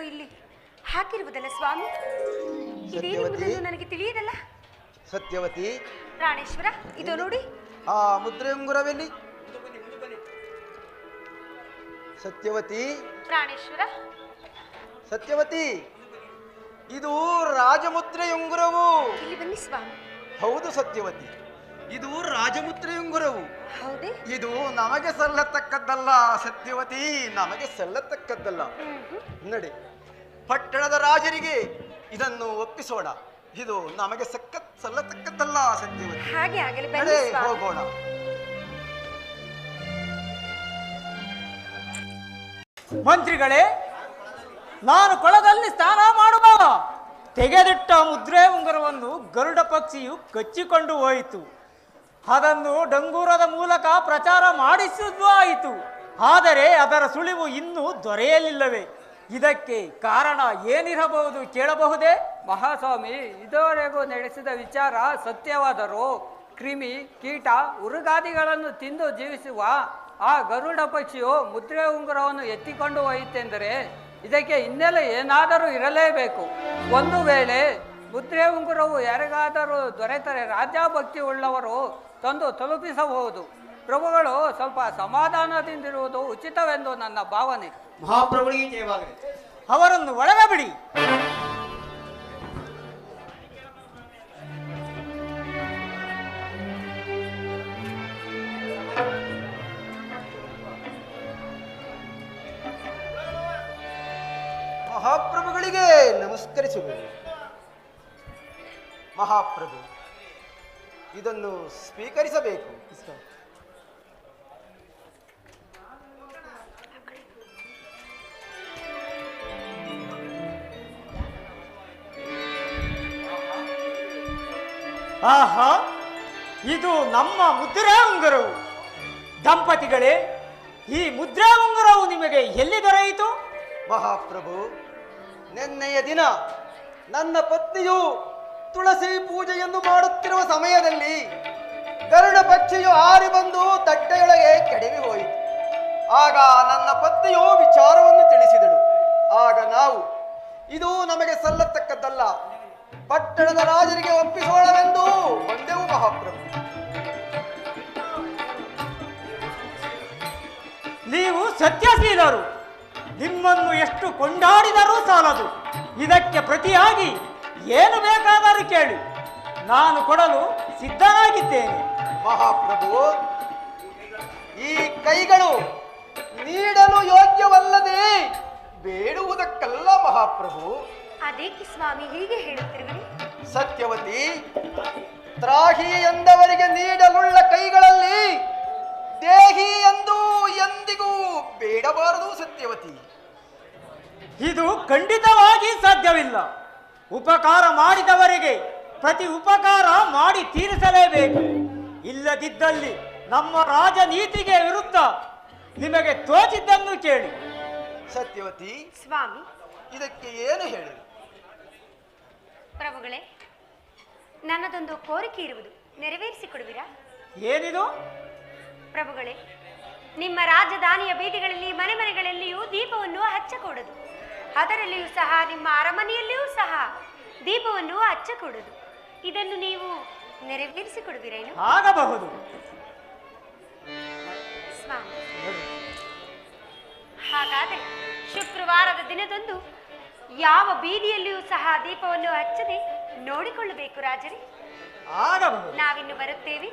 ಇಲ್ಲಿ ಹಾಕಿರುವುದಲ್ಲ ಸ್ವಾಮಿ? ಇದೇನೆಂಬುದನ್ನು ನನಗೆ ತಿಳಿಯದಲ್ಲ? ಸತ್ಯವತಿ? ಪ್ರಾಣೇಶ್ವರ ಇದು ನೋಡಿ. ಆ ಮುದ್ರೆ ಉಂಗುರವೆಲ್ಲಿ ಸತ್ಯವತಿ? ಪ್ರಾಣೇಶ್ವರ ಸತ್ಯವತಿ? ಇದು ರಾಜಮುದ್ರೆ ಉಂಗುರವು ಇಲ್ಲಿ ಬನ್ನಿ ಸ್ವಾಮಿ. ಹೌದು ಸತ್ಯವತಿ. ಇದು ರಾಜಮುತ್ರಿ ಉಂಗುರವು ಹೌದೇ? ಇದು ನಮಗೆ ಸಲ್ಲತಕ್ಕದ್ದಲ್ಲ ಸತ್ಯವತಿ ನಮಗೆ ಸಲ್ಲತಕ್ಕದ್ದಲ್ಲ. ನಡೆ ಪಟ್ಟಣದ ರಾಜರಿಗೆ ಇದನ್ನು ಒಪ್ಪಿಸೋಣ. ಇದು ನಮಗೆ ಸಕ್ಕ ಸಲ್ಲತಕ್ಕದ್ದಲ್ಲ ಸತ್ಯವತಿ. ಹಾಗೆ ಆಗಲಿ ಹೋಗೋಣ. ಮಂತ್ರಿಗಳೇ ನಾನು ಕೊಳದಲ್ಲಿ ಸ್ನಾನ ಮಾಡುವ ತೆಗೆದಿಟ್ಟ ಮುದ್ರೆ ಉಂಗುರವನ್ನು ಗರುಡ ಪಕ್ಷಿಯು ಕಚ್ಚಿಕೊಂಡು ಹೋಯಿತು. ಅದನ್ನು ಡಂಗೂರದ ಮೂಲಕ ಪ್ರಚಾರ ಮಾಡಿಸುವುದು ಆಯಿತು. ಆದರೆ ಅದರ ಸುಳಿವು ಇನ್ನೂ ದೊರೆಯಲಿಲ್ಲವೇ? ಇದಕ್ಕೆ ಕಾರಣ ಏನಿರಬಹುದು ಕೇಳಬಹುದೇ? ಮಹಾಸ್ವಾಮಿ, ಇದುವರೆಗೂ ನಡೆಸಿದ ವಿಚಾರ ಸತ್ಯವಾದರೂ ಕ್ರಿಮಿ, ಕೀಟ, ಉರುಗಾದಿಗಳನ್ನು ತಿಂದು ಜೀವಿಸುವ ಆ ಗರುಡ ಪಕ್ಷಿಯು ಮುದ್ರೆ ಉಂಗುರವನ್ನು ಎತ್ತಿಕೊಂಡು ಹೋಯಿತೆಂದರೆ ಇದಕ್ಕೆ ಹಿನ್ನೆಲೆ ಏನಾದರೂ ಇರಲೇಬೇಕು. ಒಂದು ವೇಳೆ ಮುದ್ರೆ ಉಂಗುರವು ಯಾರಿಗಾದರೂ ದೊರೆತರೆ ರಾಜ್ಯಭಕ್ತಿ ಉಳ್ಳವರು ತಂದು ತಲುಪಿಸಬಹುದು. ಪ್ರಭುಗಳು ಸ್ವಲ್ಪ ಸಮಾಧಾನದಿಂದಿರುವುದು ಉಚಿತವೆಂದು ನನ್ನ ಭಾವನೆ. ಮಹಾಪ್ರಭುಗಳಿಗೆ ಜಯವಾಗಲಿ. ಅವರನ್ನು ಒಳಗೆ ಬಿಡಿ. ಮಹಾಪ್ರಭುಗಳಿಗೆ ನಮಸ್ಕರಿಸಬಹುದು ಮಹಾಪ್ರಭು. ಇದನ್ನು ಸ್ವೀಕರಿಸಬೇಕು. ಆಹಾ ಇದು ನಮ್ಮ ಮುದ್ರಾ ಉಂಗುರವು. ದಂಪತಿಗಳೇ ಈ ಮುದ್ರಾ ಉಂಗುರವು ನಿಮಗೆ ಎಲ್ಲಿ ದೊರೆಯಿತು? ಮಹಾಪ್ರಭು ನಿನ್ನೆಯ ದಿನ ನನ್ನ ಪತ್ನಿಯು ತುಳಸಿ ಪೂಜೆಯನ್ನು ಮಾಡುತ್ತಿರುವ ಸಮಯದಲ್ಲಿ ಗರುಡ ಪಕ್ಷಿಯು ಹಾರಿ ಬಂದು ತಟ್ಟೆಯೊಳಗೆ ಕೆಡವಿ ಹೋಯಿತು. ಆಗ ನನ್ನ ಪತ್ನಿಯು ವಿಚಾರವನ್ನು ತಿಳಿಸಿದಳು. ಆಗ ನಾವು, ಇದು ನಮಗೆ ಸಲ್ಲತಕ್ಕದ್ದಲ್ಲ. ಪಟ್ಟಣದ ರಾಜರಿಗೆ ಒಪ್ಪಿಸೋಣವೆಂದು ಬಂದೆವು ಮಹಾಪ್ರಭು. ನೀವು ಸತ್ಯಶೀಲರು ನಿಮ್ಮನ್ನು ಎಷ್ಟು ಕೊಂಡಾಡಿದರೂ ಸಾಲದು. ಇದಕ್ಕೆ ಪ್ರತಿಯಾಗಿ ಏನು ಬೇಕಾದರೂ ಕೇಳಿ. ನಾನು ಕೊಡಲು ಸಿದ್ಧನಾಗಿದ್ದೇನೆ. ಮಹಾಪ್ರಭು ಈ ಕೈಗಳು ನೀಡಲು ಯೋಗ್ಯವಲ್ಲದೆ ಬೇಡುವುದಕ್ಕಲ್ಲ ಮಹಾಪ್ರಭು. ಅದೇಕೆ ಸ್ವಾಮಿ ಹೀಗೆ ಹೇಳುತ್ತಿರುವಿರಿ? ಸತ್ಯವತಿ ತ್ರಾಹಿ ಎಂದವರಿಗೆ ನೀಡಲುಳ್ಳ ಕೈಗಳಲ್ಲಿ ದೇಹಿ ಎಂದು ಎಂದಿಗೂ ಬೇಡಬಾರದು ಸತ್ಯವತಿ. ಇದು ಖಂಡಿತವಾಗಿ ಸಾಧ್ಯವಿಲ್ಲ. ಉಪಕಾರ ಮಾಡಿದವರಿಗೆ ಪ್ರತಿ ಉಪಕಾರ ಮಾಡಿ ತೀರಿಸಲೇಬೇಕು. ಇಲ್ಲದಿದ್ದಲ್ಲಿ ನಮ್ಮ ರಾಜನೀತಿಗೆ ವಿರುದ್ಧ ನಿಮಗೆ ತೋಚಿದ್ದನ್ನು ಕೇಳಿ. ಸತ್ಯವತಿ ಸ್ವಾಮಿ. ಇದಕ್ಕೆ ಏನು ಹೇಳಿ? ಪ್ರಭುಗಳೇ ನನ್ನದೊಂದು ಕೋರಿಕೆ ಇರುವುದು ನೆರವೇರಿಸಿ ಕೊಡುವಿರಾ? ಏನಿದು? ಪ್ರಭುಗಳೇ ನಿಮ್ಮ ರಾಜಧಾನಿಯ ಬೀದಿಗಳಲ್ಲಿ ಮನೆ ಮನೆಗಳಲ್ಲಿಯೂ ದೀಪವನ್ನು ಹಚ್ಚಕೂಡದು. ಅದರಲ್ಲಿಯೂ ಸಹ ನಿಮ್ಮ ಅರಮನೆಯಲ್ಲಿಯೂ ಸಹ ದೀಪವನ್ನು ಹಚ್ಚಕೂಡದು. ಇದನ್ನು ನೀವು ನೆರವೇರಿಸಿಕೊಡುವಿರೇನು? ಆಗಬಹುದು. ಸ್ವಾಮಿ. ಹಾಗಾದರೆ ಶುಕ್ರವಾರದ ದಿನದಂದು ಯಾವ ಬೀದಿಯಲ್ಲಿಯೂ ಸಹ ದೀಪವನ್ನು ಹಚ್ಚದೆ ನೋಡಿಕೊಳ್ಳಬೇಕು ರಾಜರೇ. ನಾವಿನ್ನು ಬರುತ್ತೇವೆ.